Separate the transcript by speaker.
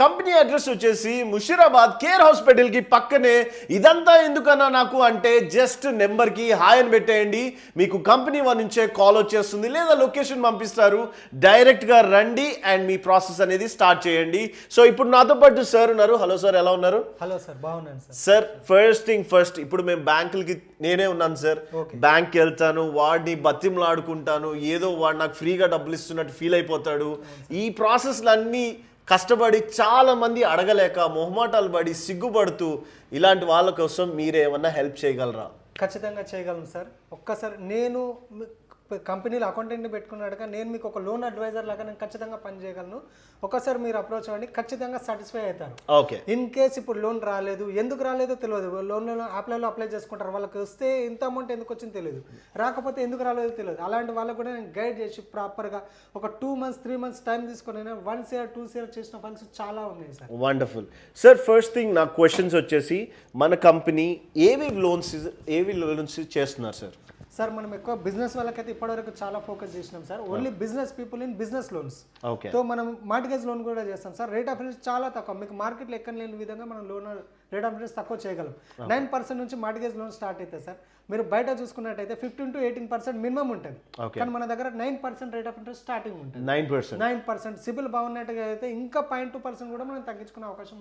Speaker 1: Company address వచ్చేసి Musheerabad care హాస్పిటల్కి పక్కనే ఇదంతా ఎందుకన్నా నాకు అంటే జస్ట్ నెంబర్కి హాయ్ అని పెట్టేయండి. మీకు కంపెనీ వాళ్ళ నుంచే కాల్ వచ్చేస్తుంది. లేదా లొకేషన్ పంపిస్తారు. డైరెక్ట్గా రండి అండ్ మీ ప్రాసెస్ అనేది స్టార్ట్ చేయండి. సో ఇప్పుడు నాతో పాటు సార్ ఉన్నారు. హలో సార్ ఎలా ఉన్నారు?
Speaker 2: హలో సార్ బాగున్నాను sir.
Speaker 1: Sir first thing first ఇప్పుడు మేము బ్యాంకులకి నేనే ఉన్నాను సార్. బ్యాంక్కి వెళ్తాను వాడిని బతిమలాడుకుంటాను ఏదో వాడు నాకు ఫ్రీగా డబ్బులు ఇస్తున్నట్టు ఫీల్ అయిపోతాడు. ఈ ప్రాసెస్లన్నీ కష్టపడి చాలా మంది అడగలేక మొహమాటాలు పడి సిగ్గుపడుతూ ఇలాంటి వాళ్ళ కోసం మీరేమన్నా హెల్ప్ చేయగలరా?
Speaker 2: ఖచ్చితంగా చేయగలను సార్. ఒక్కసారి నేను కంపెనీలో అకౌంటెంట్ని పెట్టుకున్నాడుగా నేను మీకు ఒక లోన్ అడ్వైజర్ లాగా నేను ఖచ్చితంగా పని చేయగలను. ఒకసారి మీరు అప్రోచ్ అవ్వండి ఖచ్చితంగా సాటిస్ఫై అవుతారు.
Speaker 1: ఓకే.
Speaker 2: ఇన్ కేస్ ఇప్పుడు లోన్ రాలేదు ఎందుకు రాలేదో తెలియదు. లోన్ అప్లైలో అప్లై చేసుకుంటారు. వాళ్ళకి వస్తే ఇంత అమౌంట్ ఎందుకు వచ్చిందో తెలియదు. రాకపోతే ఎందుకు రాలేదో తెలియదు. అలాంటి వాళ్ళకు కూడా నేను గైడ్ చేసి ప్రాపర్గా ఒక two months three months time తీసుకొని వన్ సిఆర్ టూ సిఆర్ చేసిన ఫండ్స్ చాలా ఉన్నాయి sir.
Speaker 1: Wonderful. Sir first thing నా క్వశ్చన్స్ వచ్చేసి మన కంపెనీ ఏవి లోన్స్ ఏవి లోన్స్ చేస్తున్నారు సార్?
Speaker 2: సార్ మనం ఎక్కువ బిజినెస్ వాళ్ళకైతే ఇప్పటివరకు చాలా ఫోకస్ చేసినాం sir. Only business people in business loans
Speaker 1: okay.
Speaker 2: తో మనం మార్టిగేజ్ లోన్ కూడా చేస్తాం సార్. రేట్ ఆఫ్ ఇంట్రెస్ట్ చాలా తక్కువ. మీకు మార్కెట్లో ఎక్కడ లేని విధంగా మనం లోన్ రేట్ ఆఫ్ ఇంట్రెస్ట్ తక్కువ చేయగలం. నైన్ పర్సెంట్ నుంచి మార్టిగేజ్ లోన్ స్టార్ట్ అవుతుంది సార్. మీరు బయట చూసుకున్నట్టయితే fifteen to eighteen percent minimum ఉంటుంది. కానీ మన దగ్గర nine percent rate of interest starting ఉంటుంది.
Speaker 1: Nine percent
Speaker 2: nine percent CIBIL బాగున్నట్టుగా అయితే ఇంకా పాయింట్ టూ పర్సెంట్ కూడా మనం తగ్గించుకునే అవకాశం ఉంటుంది.